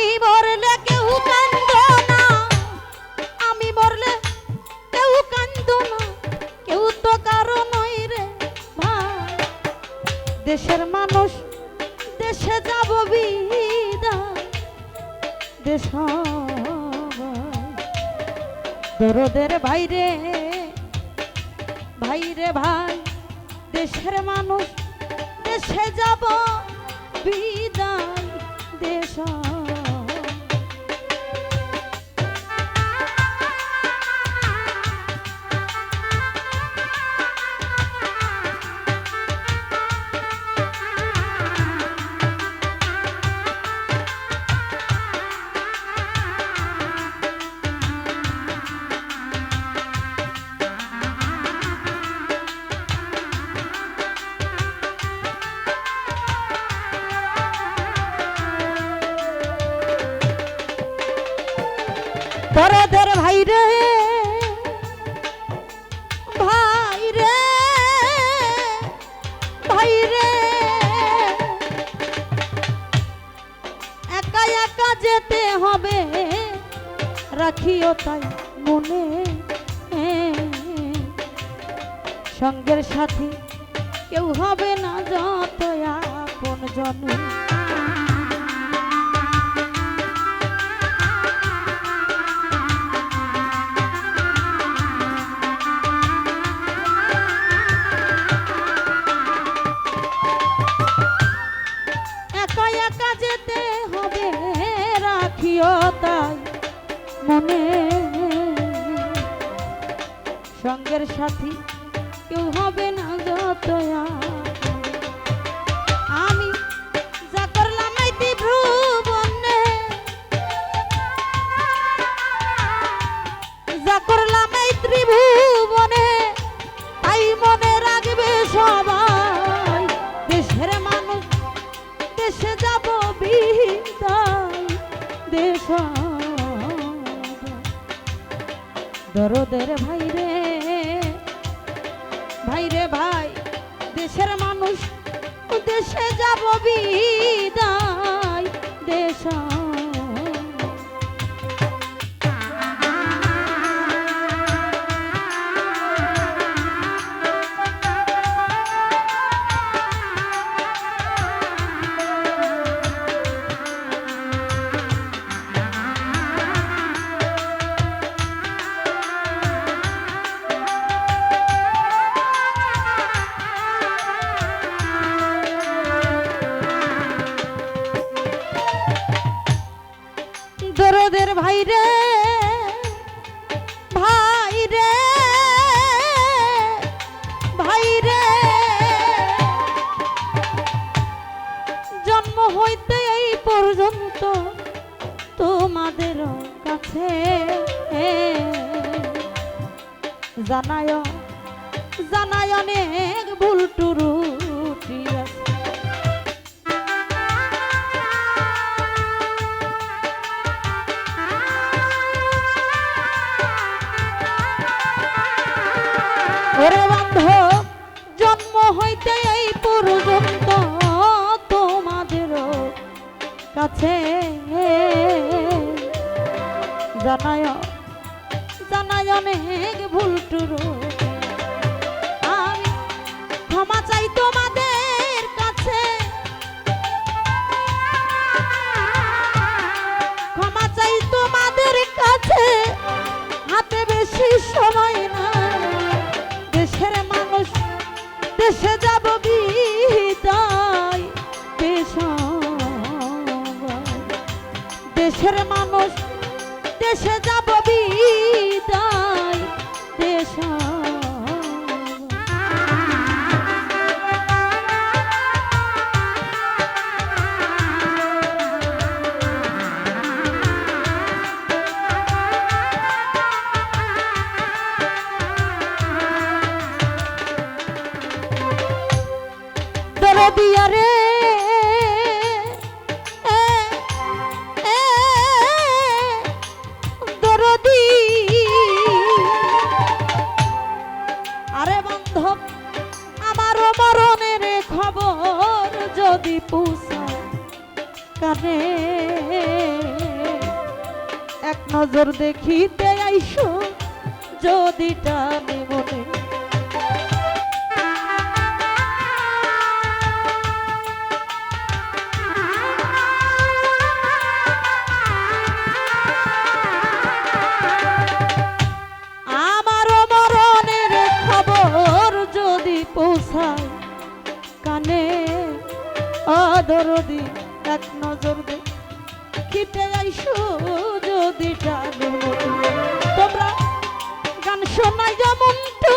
আমি মরলে কেউ কান্দ না। আমি মরলে কেউ কান্দ না। কেউ তো কারও নই রে দেশের মানুষ, দেশে যাব বিদায় দেশ দরদের বাইরে ভাইরে ভাই। দেশের মানুষ, দেশে যাব বিদায়। দেশ দরদের ভাইরে ভাইরে ভাইরে একা একা যেতে হবে। রাখিও তাই মনে। সঙ্গের সাথী কেউ হবে না যত আপন জনে সঙ্গের সাথী, কেউ হবে না যত আমি যা করলাম এই ত্রিভুবনে যা করলাম এই ত্রিভুবনে, তাই মনে রাখবে সবাই, দেশের মানুষ, দেশে যাব বিদায়, দেশ। দরদের ভাইরে দেশে যাব বিদায় দেশ কাছে জানায় জানায় অনেক ভুল টুরুটি জানায় জানায় অনেক ভুল টুরু। আমি ক্ষমা চাই তোমাদের কাছে। ক্ষমা চাই তোমাদের কাছে। হাতে বেশি সময় না দেশের মানুষ, দেশে যাব এক নজর দেখিতে আইসো যদি টানে মনে। পৌঁছায় কানে এক নজর দে খিটে আইসো যদি টানো তোমরা গান শোনাই যেমন টু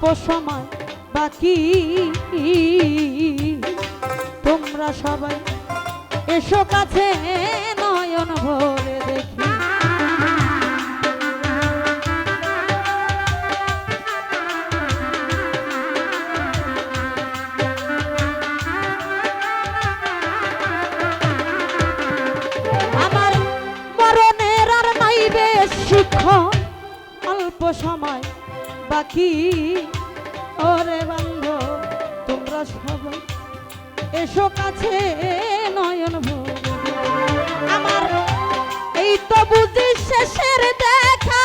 অল্প সময় বাকি। তোমরা সবাই এসো কাছে নয়ন ভরে। সবাই এসো কাছে নয়ন আমার এই তো বুঝি শেষের দেখা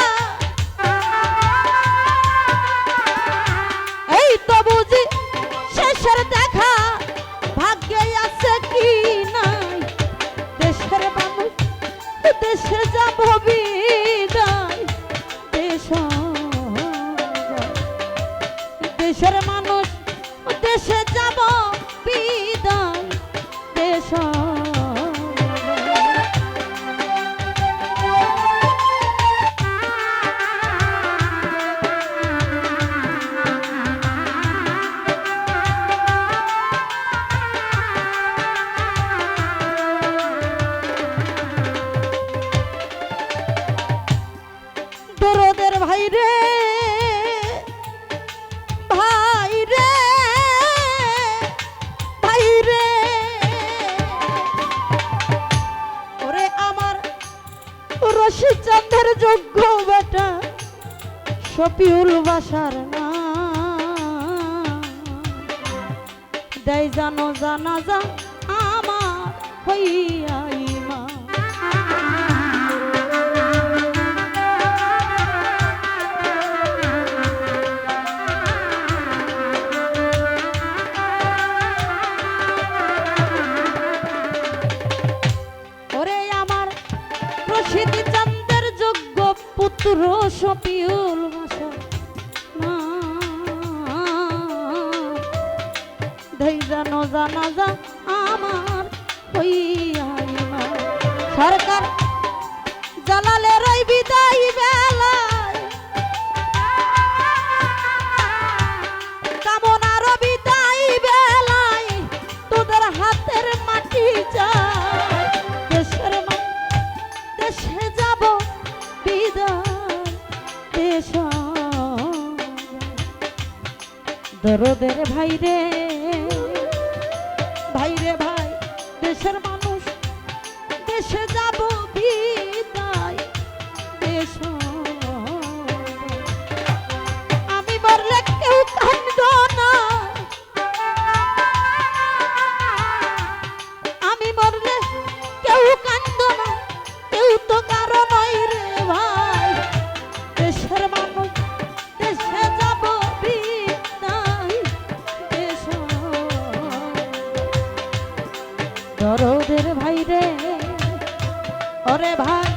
শপিউল বাসার না। দেয় জানো জানা যা আমার হইয়া ইমা। ওরে আমার প্রসিদ্ধি যোগ্য পুত্র সপিউল ধৈর্য জানা যা আমার হইয়াই মা। সরকার জালালের ওই বিদায় বেলায় কামনার বিদায় বেলায় তোদের হাতের মাটি যায় দেশের দেশে যাব বিদায় দেশ দরদের ভাই রে ভাই ওরে ভাই।